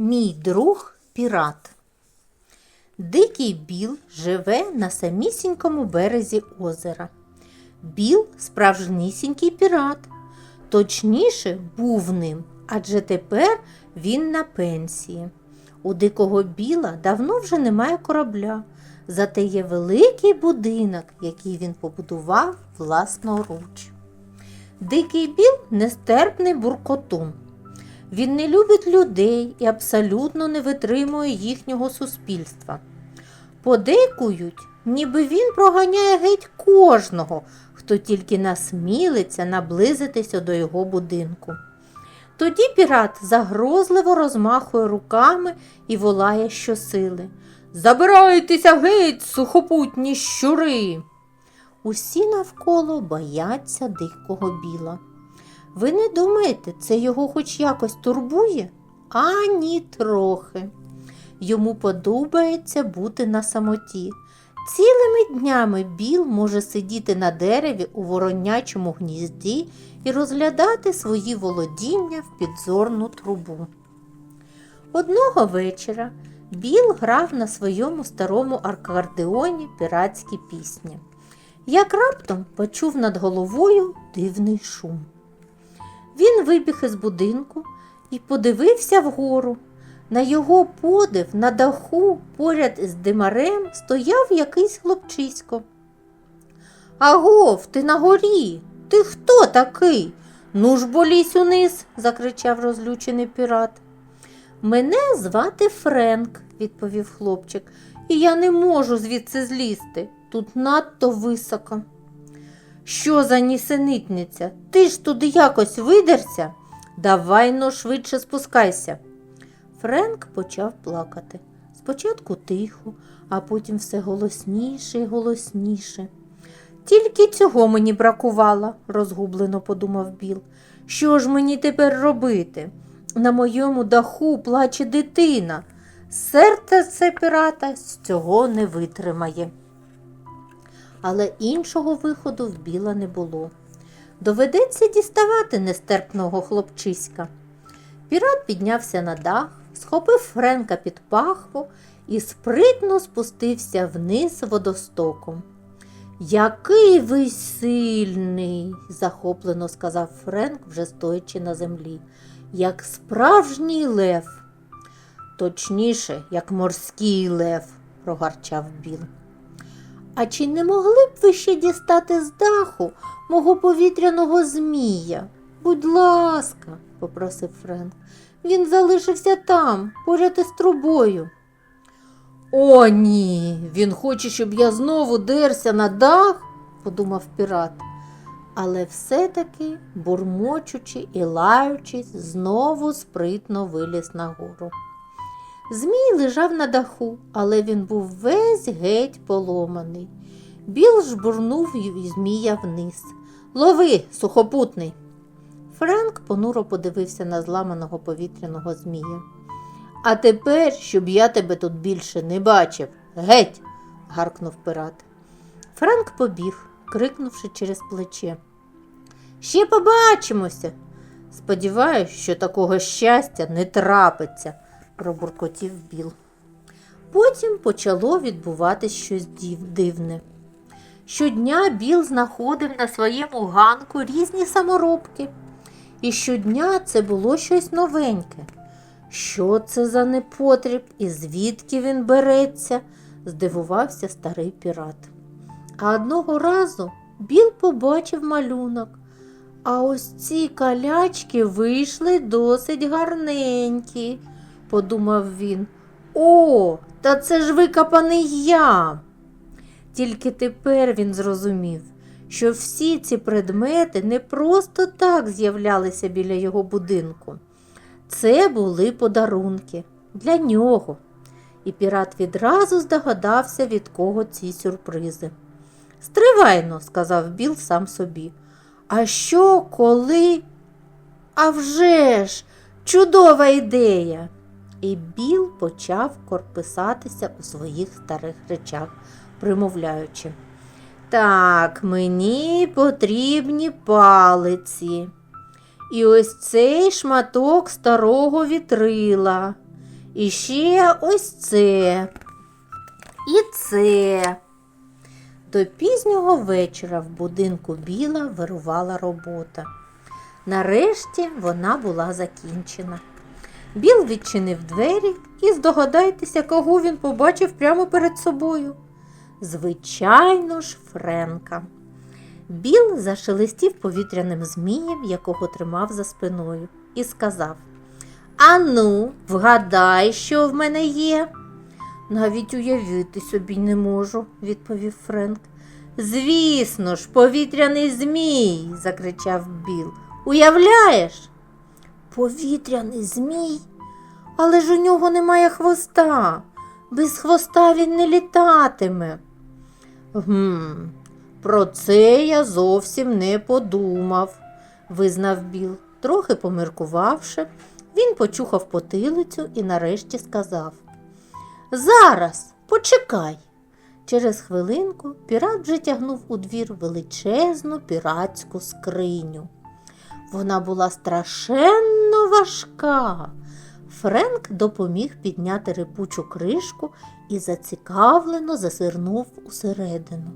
Мій друг пірат. Дикий біл живе на самісінькому березі озера. Біл справжнісінький пірат. Точніше, був ним, адже тепер він на пенсії. У дикого біла давно вже немає корабля, зате є великий будинок, який він побудував власноруч. Дикий біл нестерпний буркотун. Він не любить людей і абсолютно не витримує їхнього суспільства. Подейкують, ніби він проганяє геть кожного, хто тільки насмілиться наблизитися до його будинку. Тоді пірат загрозливо розмахує руками і волає щосили. Забирайтеся геть, сухопутні щури. Усі навколо бояться дикого біла. Ви не думаєте, це його хоч якось турбує? Ані трохи. Йому подобається бути на самоті. Цілими днями біл може сидіти на дереві у воронячому гнізді і розглядати свої володіння в підзорну трубу. Одного вечора Біл грав на своєму старому акордеоні піратські пісні. Як раптом почув над головою дивний шум. Він вибіг із будинку і подивився вгору. На його подив на даху поряд із димарем стояв якийсь хлопчисько. Агов, ти на горі. Ти хто такий? Ну ж болізь униз, закричав розлючений пірат. Мене звати Френк, відповів хлопчик, і я не можу звідси злізти. Тут надто високо. Що за нісенітниця? Ти ж туди якось видерся? Давай но швидше спускайся. Френк почав плакати. Спочатку тихо, а потім все голосніше і голосніше. Тільки цього мені бракувало, розгублено подумав Біл. Що ж мені тепер робити? На моєму даху плаче дитина. Серце це пірата з цього не витримає. Але іншого виходу в біла не було. Доведеться діставати нестерпного хлопчиська. Пірат піднявся на дах, схопив Френка під пахву і спритно спустився вниз водостоком. Який ви сильний, захоплено сказав Френк, вже стоячи на землі, як справжній лев. Точніше, як морський лев, прогарчав Біл. А чи не могли б ви ще дістати з даху мого повітряного змія? Будь ласка, попросив Френк. Він залишився там, поряд із трубою. О, ні, він хоче, щоб я знову дерся на дах, подумав пірат. Але все-таки, бурмочучи і лаючись, знову спритно виліз нагору. Змій лежав на даху, але він був весь геть поломаний. Біл жбурнув змія вниз. Лови, сухопутний. Френк понуро подивився на зламаного повітряного змія. А тепер, щоб я тебе тут більше не бачив. Геть. гаркнув пират. Френк побіг, крикнувши через плече. Ще побачимося. Сподіваюсь, що такого щастя не трапиться, пробуркотів Біл. Потім почало відбуватись щось дивне. Щодня Біл знаходив на своєму ганку різні саморобки. І щодня це було щось новеньке. Що це за непотріб і звідки він береться? здивувався старий пірат. А одного разу Біл побачив малюнок. А ось ці калячки вийшли досить гарненькі, подумав він. О, та це ж викопаний ям. Тільки тепер він зрозумів, що всі ці предмети не просто так з'являлися біля його будинку. Це були подарунки для нього. І пірат відразу здогадався, від кого ці сюрпризи. Стривайно, сказав Біл сам собі. А що, коли? А вже ж, чудова ідея. І Біл почав корписатися у своїх старих речах, примовляючи. Так, мені потрібні палиці. І ось цей шматок старого вітрила. І ще ось це. І це. До пізнього вечора в будинку Біла вирувала робота. Нарешті вона була закінчена. Біл відчинив двері і здогадайтеся, кого він побачив прямо перед собою. Звичайно ж, Френка. Біл зашелестів повітряним змієм, якого тримав за спиною, і сказав: Ану, вгадай, що в мене є. Навіть уявити собі не можу, відповів Френк. Звісно ж, повітряний змій, закричав Біл. Уявляєш? Повітряний змій? Але ж у нього немає хвоста. Без хвоста він не літатиме. Гм, про це я зовсім не подумав, визнав Біл. Трохи поміркувавши, він почухав потилицю і нарешті сказав Зараз, почекай. Через хвилинку пірат вже тягнув у двір величезну піратську скриню. Вона була страшенно важка. Френк допоміг підняти рипучу кришку і зацікавлено зазирнув усередину.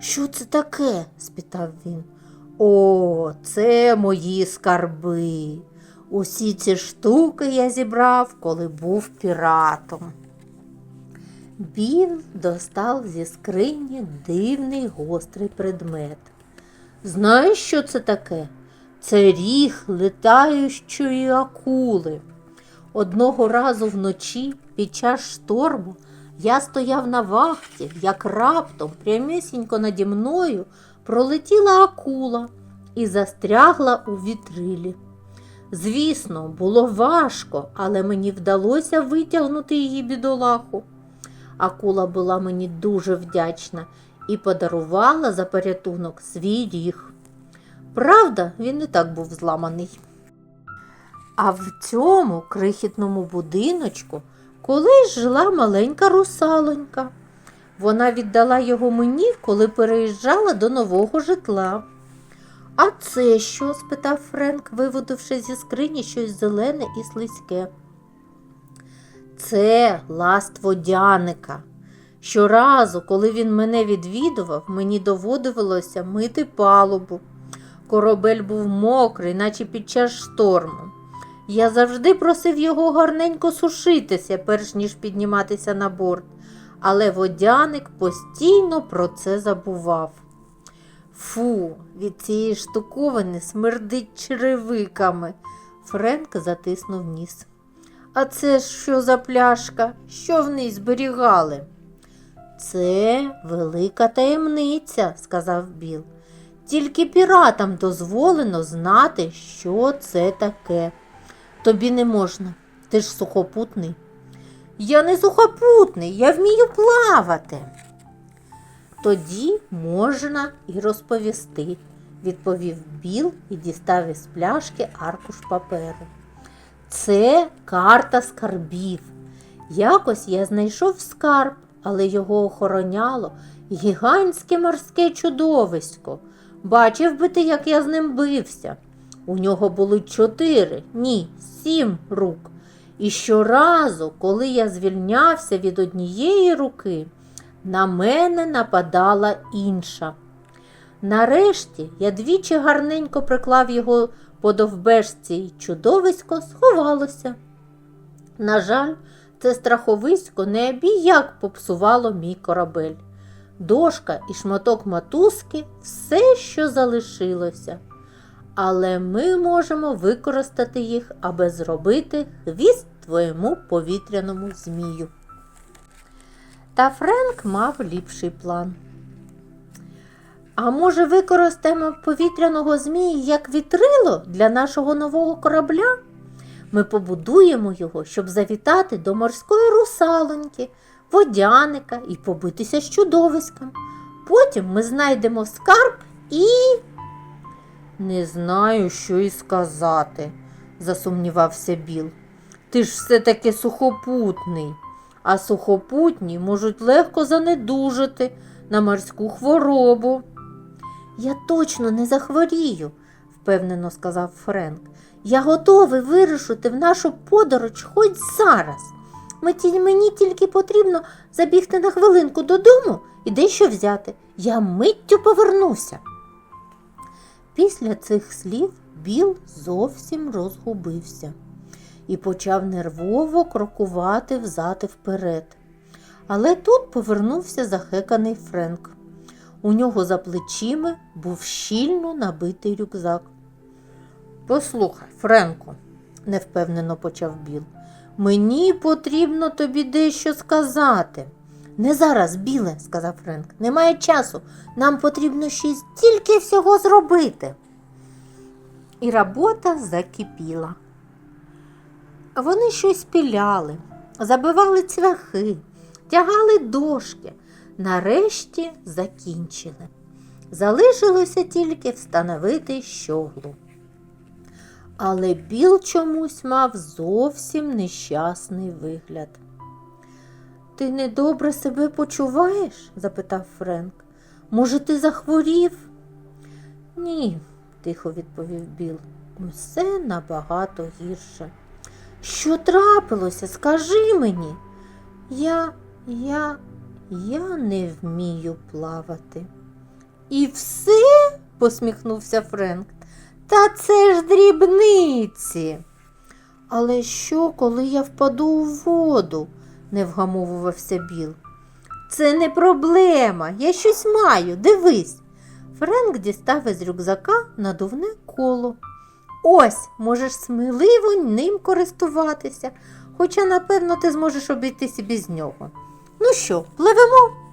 Що це таке? спитав він. О, це мої скарби. Усі ці штуки я зібрав, коли був піратом. Біл достав зі скрині дивний гострий предмет. Знаєш, що це таке? Це ріг летаючої акули. Одного разу вночі під час шторму я стояв на вахті, як раптом прямісінько наді мною пролетіла акула і застрягла у вітрилі. Звісно, було важко, але мені вдалося витягнути її бідолаху. Акула була мені дуже вдячна і подарувала за порятунок свій ріг. Правда, він не так був зламаний. А в цьому крихітному будиночку колись жила маленька русалонька. Вона віддала його мені, коли переїжджала до нового житла. А це що? спитав Френк, виводивши зі скрині щось зелене і слизьке. Це ласт водяника. Щоразу, коли він мене відвідував, мені доводилося мити палубу. Корабель був мокрий, наче під час шторму. Я завжди просив його гарненько сушитися, перш ніж підніматися на борт, але водяник постійно про це забував. Фу, від цієї штуковини смердить черевиками. Френк затиснув ніс. А це що за пляшка? Що в ній зберігали? Це велика таємниця, сказав Біл. Тільки піратам дозволено знати, що це таке. Тобі не можна, ти ж сухопутний. Я не сухопутний, я вмію плавати. Тоді можна і розповісти, відповів Біл і дістав із пляшки аркуш паперу. Це карта скарбів. Якось я знайшов скарб, але його охороняло гігантське морське чудовисько. Бачив би ти, як я з ним бився. У нього були чотири, ні, сім рук. І щоразу, коли я звільнявся від однієї руки, на мене нападала інша. Нарешті я двічі гарненько приклав його по довбешці і чудовисько сховалося. На жаль, це страховисько неабияк попсувало мій корабель. Дошка і шматок матузки все, що залишилося. Але ми можемо використати їх, аби зробити хвіст твоєму повітряному змію. Та Френк мав ліпший план. А може, використаємо повітряного змія як вітрило для нашого нового корабля? Ми побудуємо його, щоб завітати до морської русалоньки, водяника і побитися з чудовиськом. Потім ми знайдемо скарб і. Не знаю, що і сказати, засумнівався Біл. Ти ж все таки сухопутний, а сухопутні можуть легко занедужити на морську хворобу. Я точно не захворію, впевнено сказав Френк. Я готовий вирушити в нашу подорож хоч зараз. Мені, тільки потрібно забігти на хвилинку додому і дещо взяти. Я миттю повернуся. Після цих слів Біл зовсім розгубився і почав нервово крокувати взад і вперед. Але тут повернувся захеканий Френк. У нього за плечима був щільно набитий рюкзак. Послухай, Френку, невпевнено почав Біл. Мені потрібно тобі дещо сказати. Не зараз, Біле, сказав Френк. Немає часу. Нам потрібно ще стільки всього зробити. І робота закипіла. Вони щось піляли, забивали цвяхи, тягали дошки. Нарешті закінчили. Залишилося тільки встановити щоглу. Але Біл чомусь мав зовсім нещасний вигляд. Ти недобре себе почуваєш? запитав Френк. Може, ти захворів? Ні, тихо відповів Біл. Усе набагато гірше. Що трапилося? Скажи мені. Я, я, я не вмію плавати. І все? посміхнувся Френк. Та це ж дрібниці. Але що, коли я впаду у воду? не вгамовувався Біл. Це не проблема, я щось маю, дивись. Френк дістав із рюкзака надувне коло. Ось, можеш сміливо ним користуватися, хоча, напевно, ти зможеш обійтися без нього. Ну що, пливемо?